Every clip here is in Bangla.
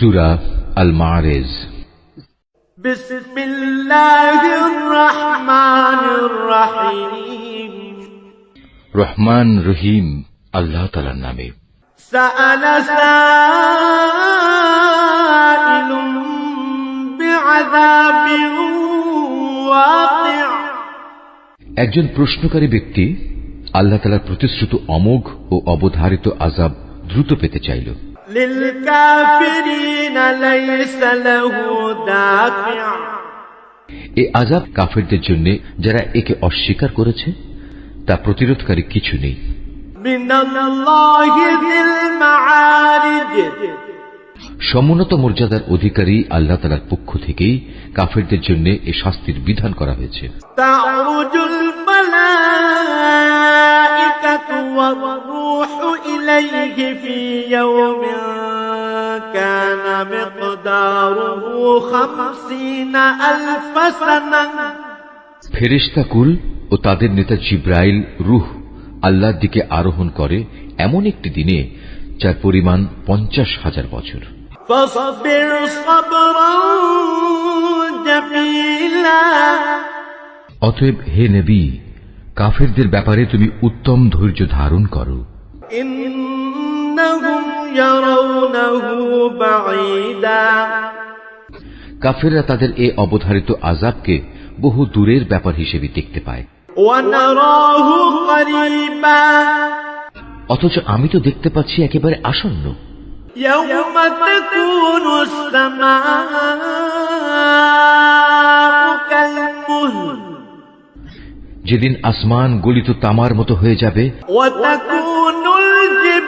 সুরা আল মারেজ রহমান রহিম। আল্লাহ তালার নামে। একজন প্রশ্নকারী ব্যক্তি আল্লাহ তালার প্রতিশ্রুত অমোঘ ও অবধারিত আজাব দ্রুত পেতে চাইল। للكافرين ليس له دافع এ আজাব কাফেরদের জন্য যারা একে অস্বীকার করেছে তা প্রতিরোধকারী কিছু নেই من الله ذي المعارج সমুন্নত মর্যাদার অধিকারী আল্লাহ তালার পক্ষ থেকেই কাফেরদের জন্য এ শাস্তির বিধান করা হয়েছে تعرج الملائكة والروح إليه في يوم كان مقداره خمسين ألف سنة ফেরেশতাকুল ও তাদের নেতা জিব্রাইল রুহ আল্লাহর দিকে আরোহণ করে এমন একটি দিনে যার পরিমাণ পঞ্চাশ হাজার বছর فاصبر صبرا جميلا অতএব হে নবী কাফেরদের ব্যাপারে তুমি উত্তম ধৈর্য ধারণ করো إنهم يرونه بعيدا কাফেররা তাদের এ অবধারিত আজাবকে বহু দূরের ব্যাপার হিসেবে দেখতে পায়। অথচ আমি তো দেখতে পাচ্ছি একেবারে আসন্ন। যেদিন আসমান গলিত তামার মতো হয়ে যাবে।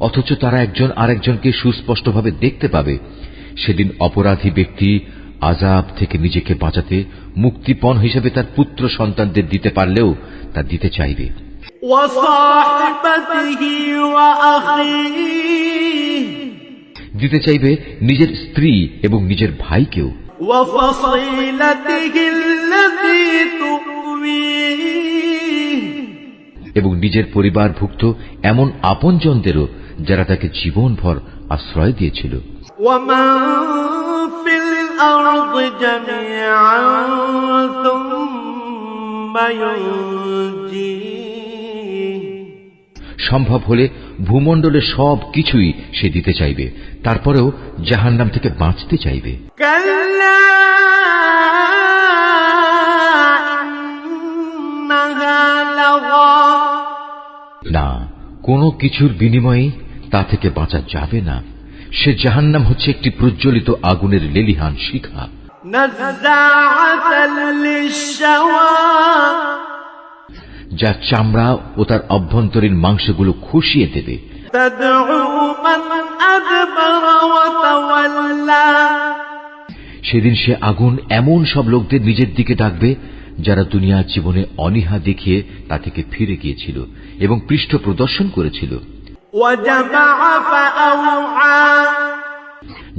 অথচ তারা একজন আরেকজনকে সুস্পষ্টভাবে দেখতে পাবে। সেদিন অপরাধী ব্যক্তি আজাব থেকে নিজেকে বাঁচাতে মুক্তিপণ হিসেবে তার পুত্র সন্তানদের দিতে পারলেও তা দিতে চাইবে। দিতে চাইবে নিজের স্ত্রী এবং নিজের ভাইকেও। এবং নিজের পরিবারভুক্ত এমন আপনজনদেরও যারা তাকে জীবনভর আশ্রয় দিয়েছিল। সম্ভব হলে ভূমণ্ডলে সব কিছুই সে দিতে চাইবে তারপরেও জাহান্নাম থেকে বাঁচতে চাইবে। না কোনো কিছুর বিনিময়ে তা থেকে বাঁচা যাবে না। সে জাহান নাম হচ্ছে একটি প্রজ্বলিত আগুনের লেলিহান শিখা। যা চামড়া ও তার অভ্যন্তরীণ মাংসগুলো খুশিয়ে দেবে। সেদিন সে আগুন এমন সব লোকদের নিজের দিকে ডাকবে যারা দুনিয়ার জীবনে অনিহা দেখিয়ে তা থেকে ফিরে গিয়েছিল এবং পৃষ্ঠ প্রদর্শন করেছিল।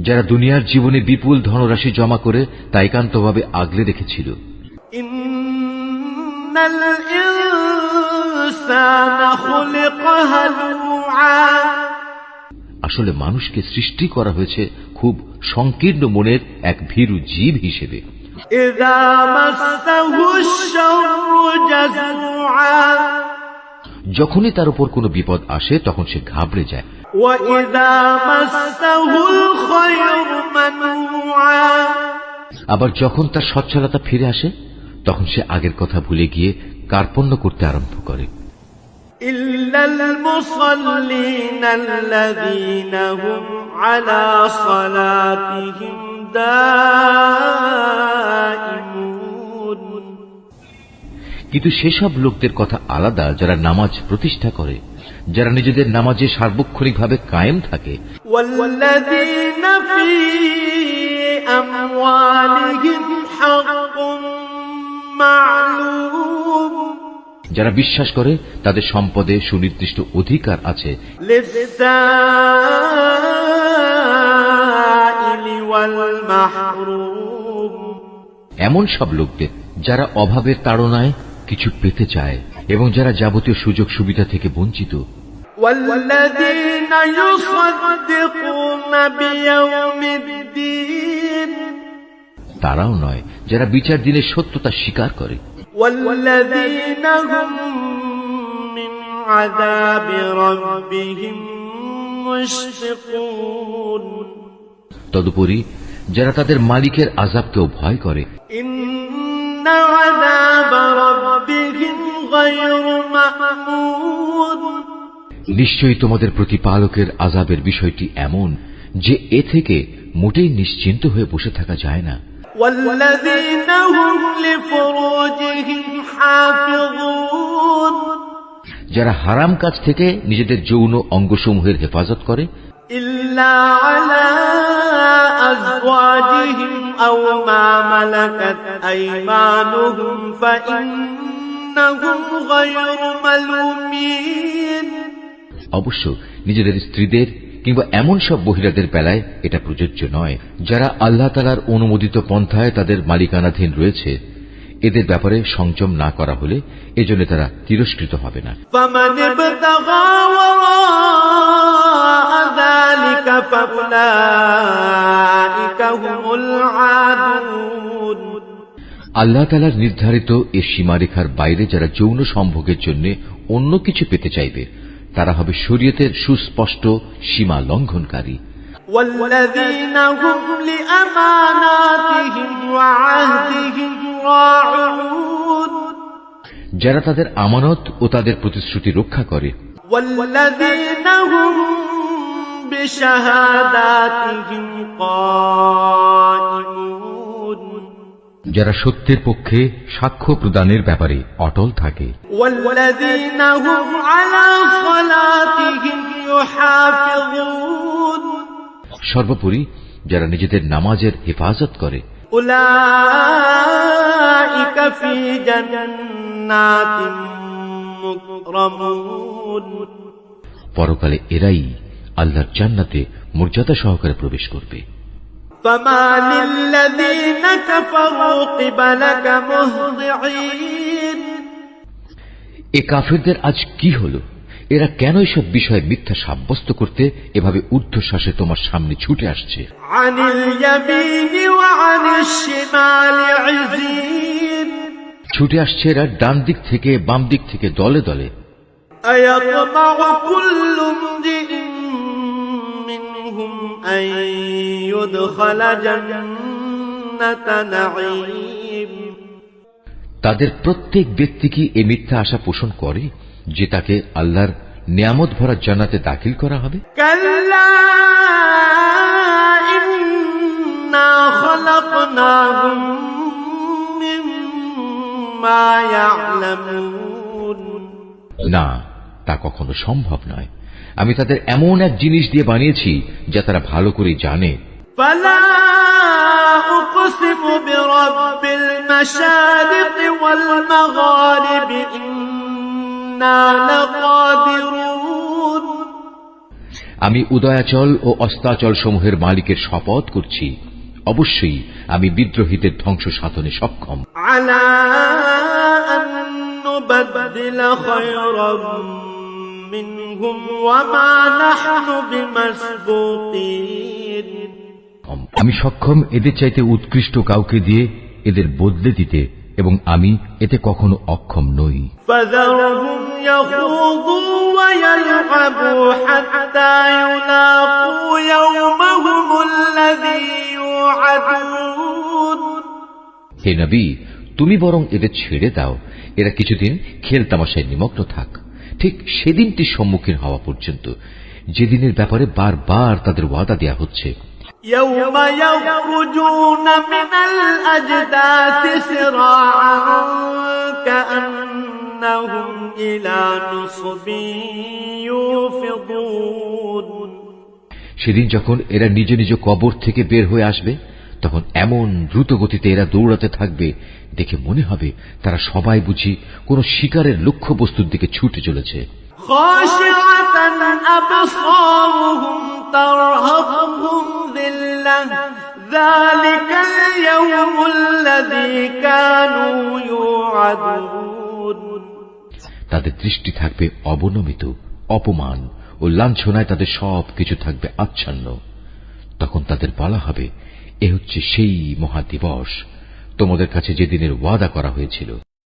যারা দুনিয়ার জীবনে বিপুল ধনরাশি জমা করে তা একান্তভাবে আগলে রেখেছিল إن الإنسان خلق هلوعا আসলে মানুষকে সৃষ্টি করা হয়েছে খুব সংকীর্ণ মনের এক ভীরু জীব হিসেবে إذا مسه الشر جزوعا যখনই তার উপর কোনো বিপদ আসে তখন সে ঘাবড়ে যায় وإذا مسه الخير منوعا আবার যখন তার সচ্ছলতা ফিরে আসে তখন সে আগের কথা ভুলে গিয়ে কার্পণ্য করতে আরম্ভ করে إلا المصلين الذين هم على صلاتهم دائمون কিন্তু সেসব লোকদের কথা আলাদা যারা নামাজ প্রতিষ্ঠা করে যারা নিজেদের নামাজে সার্বক্ষণিকভাবে কায়েম থাকে। যারা বিশ্বাস করে তাদের সম্পদে সুনির্দিষ্ট অধিকার আছে। এমন সব লোকদের যারা অভাবের তাড়নায় কিছু পেতে চায় এবং যারা যাবতীয় সুযোগ সুবিধা থেকে বঞ্চিত والذين يصدقون بيوم الدين তারাও নয় যারা বিচার দিনের সত্যতা স্বীকার করে والذين هم من عذاب ربهم مشفقون তদুপরি যারা তাদের মালিকের আজাবকেও ভয় করে إن নিশ্চয়ই তোমাদের প্রতিপালকের আজাবের বিষয়টি এমন যে এ থেকে মোটেই নিশ্চিন্ত হয়ে বসে থাকা যায় না। যারা হারাম কাজ থেকে নিজেদের যৌন অঙ্গসমূহের হেফাজত করে ইল্লা আলা أو ما ملكت أيمانهم فإنهم غير ملومين অবশ্য নিজেদের স্ত্রীদের কিংবা এমন সব মহিলাদের বেলায় এটা প্রযোজ্য নয় যারা আল্লাহ তালার অনুমোদিত পন্থায় তাদের মালিকানাধীন রয়েছে এদের ব্যাপারে সংযম না করা হলে এজন্য তারা তিরস্কৃত হবে না فمن ابتغى وراء ذلك فأولئك هم العادون আল্লাহ তালার নির্ধারিত এ সীমারেখার বাইরে যারা যৌন সম্ভোগের জন্য অন্য কিছু পেতে চাইবে তারা হবে শরীয়তের সুস্পষ্ট সীমা লঙ্ঘনকারী والذين هم لأماناتهم وعهدهم راعون যারা তাদের আমানত ও তাদের প্রতিশ্রুতি রক্ষা করে والذين هم بشهاداتهم قائمون যারা সত্যের পক্ষে সাক্ষ্য প্রদানের ব্যাপারে অটল থাকে والذين هم على صلاتهم يحافظون সর্বোপরি যারা নিজেদের নামাজের হেফাজত করে أولئك في جنات مكرمون পরকালে এরাই আল্লাহর জান্নাতে মর্যাদা সহকারে প্রবেশ করবে فما للذين كفروا قبلك مهضعين এ কাফেরদের আজ কি হলো এরা কেন এসব বিষয়ে মিথ্যা সাব্যস্ত করতে এভাবে ঊর্ধ্বশ্বাসে তোমার সামনে ছুটে আসছে عن اليمين وعن الشمال عزين ছুটে আসছে এরা ডান দিক থেকে বাম দিক থেকে দলে দলে أيطمع كل امرئ منهم أن يدخل جنة نعيم তাদের প্রত্যেক ব্যক্তি কি এ মিথ্যা আশা পোষণ করে যে তাকে আল্লাহর নিয়ামত ভরা জান্নাতে দাখিল করা হবে كلا إنا خلقناهم مما يعلمون না তা কখনো সম্ভব নয় আমি তাদের এমন এক জিনিস দিয়ে বানিয়েছি যা তারা ভালো করে জানে। আমি উদয়াচল ও অস্তাচল সমূহের মালিকের শপথ করছি। অবশ্যই আমি বিদ্রোহীদের ধ্বংস সাধনে সক্ষম। আলা আমি সক্ষম এদের চাইতে উৎকৃষ্ট কাউকে দিয়ে এদের বদলে দিতে এবং আমি এতে কখনো অক্ষম নই। হে নবী তুমি বরং এদের ছেড়ে দাও। এরা কিছুদিন খেল তামাশায় নিমগ্ন থাক। ঠিক সেদিনটির সম্মুখীন হওয়া পর্যন্ত যেদিনের ব্যাপারে বারবার তাদের ওয়াদা দেয়া হচ্ছে يوم يخرجون من الأجداث سراعا كأنهم إلى نصب يوفضون সেদিন যখন এরা নিজ নিজ কবর থেকে বের হয়ে আসবে তখন এমন দ্রুত গতিতে এরা দৌড়াতে থাকবে দেখে মনে হবে তারা সবাই বুঝি কোন শিকারের লক্ষ্য বস্তুর দিকে ছুটে চলেছে। তাদের দৃষ্টি থাকবে অবনমিত অপমান ও লাঞ্ছনায় তাদের সব কিছু থাকবে আচ্ছন্ন। তখন তাদের বলা হবে এ হচ্ছে সেই মহাদিবস। তোমাদের কাছে যেদিনের ওয়াদা করা হয়েছিল